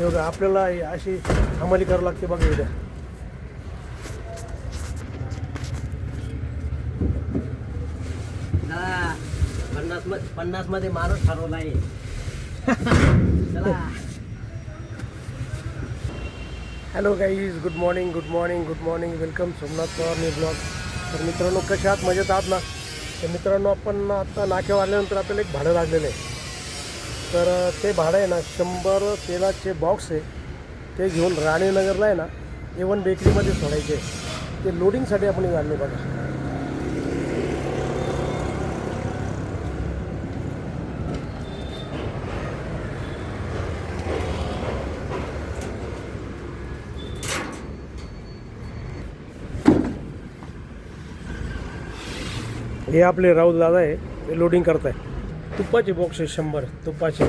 हे बघा आपल्याला अशी हमाली करावं लागते बघा उद्या पन्नासमध्ये माणूस ठरवला आहे. Hello guys good morning good morning good morning welcome Somnath Pawar new blog तर मित्रांनो कशा आहात? मजेत आहात ना? तर मित्रांनो आपण आता नाक्यावर आल्यानंतर आपल्याला एक भाडं लागलेलं आहे. तर ते भाडं आहे ना शंभर तेलाचे बॉक्स आहे. ते घेऊन राणीनगरला आहे ना इवन बेकरीमध्ये सोडायचे ते लोडिंगसाठी आपण हे आणले बघा. हे आपले राऊत दादा आहे ते लोडिंग करताय. तुपाचे बॉक्स शंभर. तुपाचे.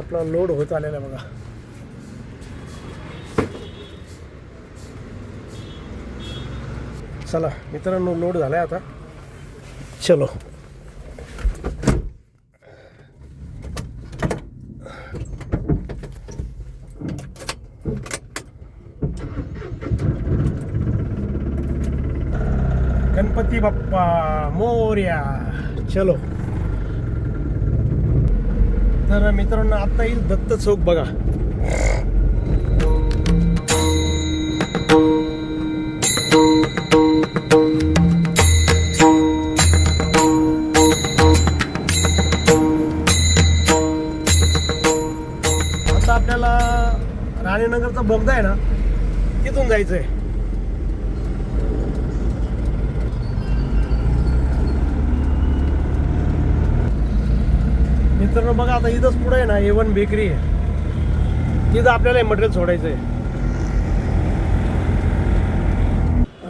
आपला लोड होत आलेला बघा. चला मित्रांनो लोड झालाय आता. चलो. गणपती बाप्पा मोर्या. चलो. तर मित्रांनो आता येईल दत्त चौक बघा. आता आपल्याला राणीनगरचा बोगदा आहे ना तिथून जायचं आहे मित्रांनो बघा आता इथंच पुढे आहे ना ए वन बेकरी आहे. तिथं आपल्याला हे मटेरियल सोडायचं आहे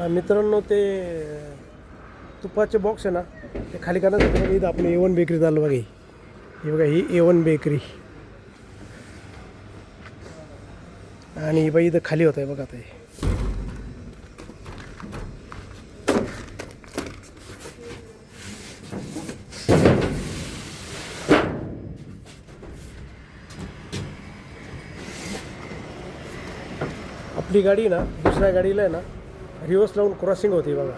मित्रांनो ते तुपाचे बॉक्स आहे ना ते खाली करण्यासाठी बघा इथं आपण ए वन बेकरी चाललो बघा ही. बघा ही ए वन बेकरी आणि ही बाई इथं खाली होत आहे बघा आता आपली गाडी ना दुसऱ्या गाडीला आहे ना रिवर्स लावून क्रॉसिंग होती बघा.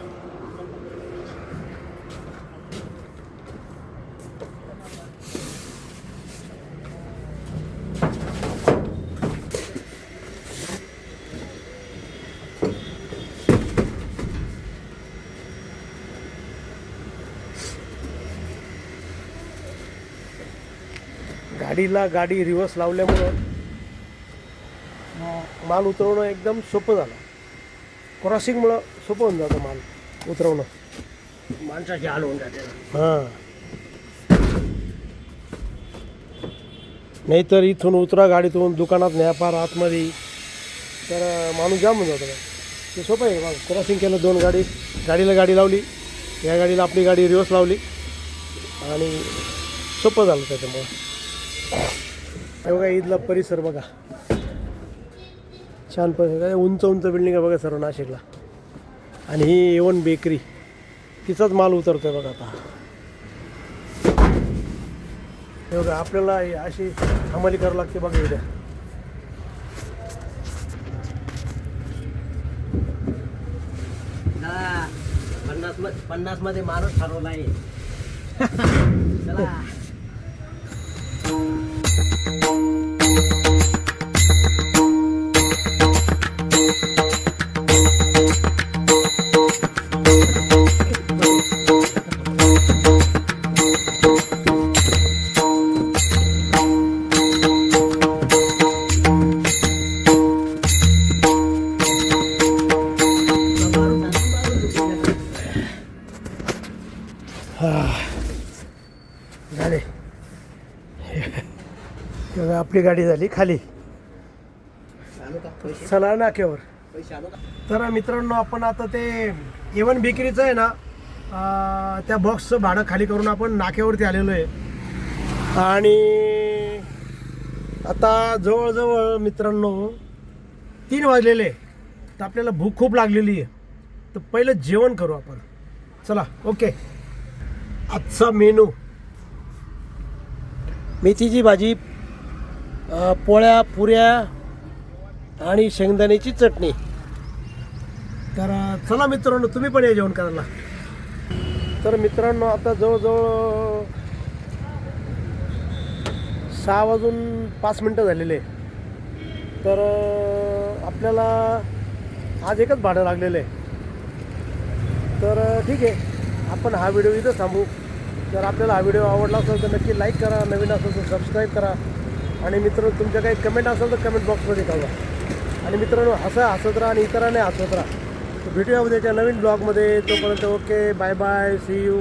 गाडीला गाडी रिवर्स लावल्यामुळं माल उतरवणं एकदम सोपं झालं. क्रॉसिंगमुळं सोपं होऊन जातं माल उतरवणं. माणसाची हाल होऊन जाते. हां. नाहीतर इथून उतरा गाडीतून दुकानात न्या पार आतमध्ये. तर माणूस जाम होऊन जातो ते सोपं आहे मग क्रॉसिंग केलं दोन गाडी. गाडीला गाडी लावली. या गाडीला आपली गाडी रिवर्स लावली. आणि सोपं झालं त्याच्यामुळं. बघा इथला परिसर बघा. छान पण उंच उंच बिल्डिंग आहे बघा सर्व नाशिकला. आणि ही एवन बेकरी तिचाच माल उतरतो आहे बघा आता. हे बघा आपल्याला अशी हमाली करावं लागते बघा उद्या पन्नास पन्नासमध्ये माणूस ठरवला आहे. तेव्हा हे आपली गाडी झाली खाली. आणू चला नाक्यावर तर मित्रांनो आपण आता ते इवन बेकरीचं आहे ना त्या बॉक्सचं भाडं खाली करून आपण नाक्यावरती आलेलो आहे. आणि आता जवळजवळ मित्रांनो तीन वाजलेले आहे. तर आपल्याला भूक खूप लागलेली आहे. तर पहिलं जेवण करू आपण. चला ओके आजचा मेनू. मेथीची भाजी पोळ्या पुऱ्या आणि शेंगदाण्याची चटणी. तर चला मित्रांनो तुम्ही पण या जेवण करायला. तर मित्रांनो आता जवळजवळ सहा वाजून पाच मिनटं झालेले. आहे. तर आपल्याला आज एकच भाडं लागलेलं आहे. तर ठीक आहे. आपण हा व्हिडिओ इथं थांबू. जर आपल्याला हा व्हिडिओ आवडला असेल तर नक्की लाईक करा नवीन असेल तर सबस्क्राईब करा. आणि मित्र तुमच्या काही कमेंट असेल तर कमेंट बॉक्समध्ये कळवा. आणि मित्रांनो हसा हसत राहा आणि इतरांनी हसत राहा. तर भेटूया उद्याच्या नवीन ब्लॉगमध्ये तोपर्यंत okay bye bye see you